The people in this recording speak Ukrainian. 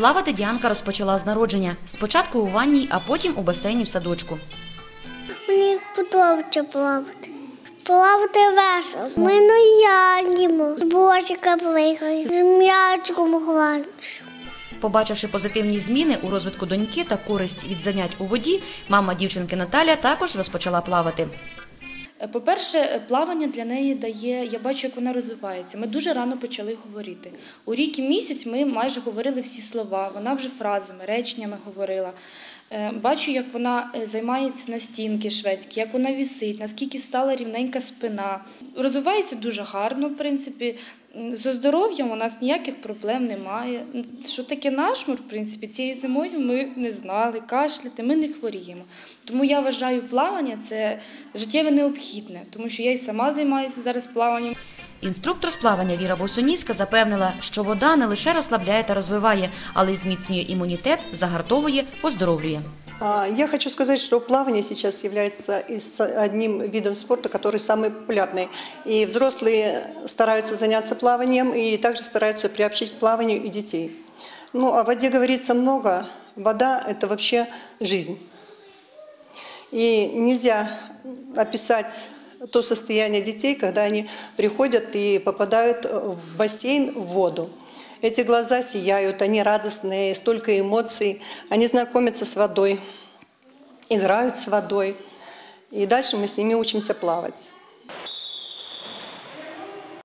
Плавати Діанка розпочала з народження. Спочатку у ванній, а потім у басейні в садочку. Мені подобається плавати. Плавати весело. Ми на ядімо. З бочика пликаємо, з м'ячком граємося. Побачивши позитивні зміни у розвитку доньки та користь від занять у воді, мама дівчинки Наталя також розпочала плавати. Е, По-перше, плавання для неї дає, я бачу, як вона розвивається. Ми дуже рано почали говорити. У рік і місяць ми майже говорили всі слова, вона вже фразами, реченнями говорила. Е, Бачу, як вона е, займається на стінки шведські, як вона вісить, наскільки стала рівненька спина. Розвивається дуже гарно, в принципі. Зі здоров'ям у нас ніяких проблем немає. Що таке нашмур, в принципі, цією зимою ми не знали, кашляти, ми не хворіємо. Тому я вважаю, плавання це життєво необхідне, тому що я й сама займаюся зараз плаванням. Інструктор з плавання Віра Босунівська запевнила, що вода не лише розслабляє та розвиває, але й зміцнює імунітет, загартовує, оздоровлює. А, Я хочу сказать, что плавание сейчас является одним видом спорта, который самый популярный. И взрослые стараются заняться плаванием, и также стараются приобщить к плаванию и детей. Ну, о воде говорится много. Вода – это вообще жизнь. И нельзя описать то состояние детей, когда они приходят и попадают в бассейн, в воду. Эти глаза сияют, они радостные, столько эмоций, они знакомятся с водой, играют с водой. И дальше мы с ними учимся плавать.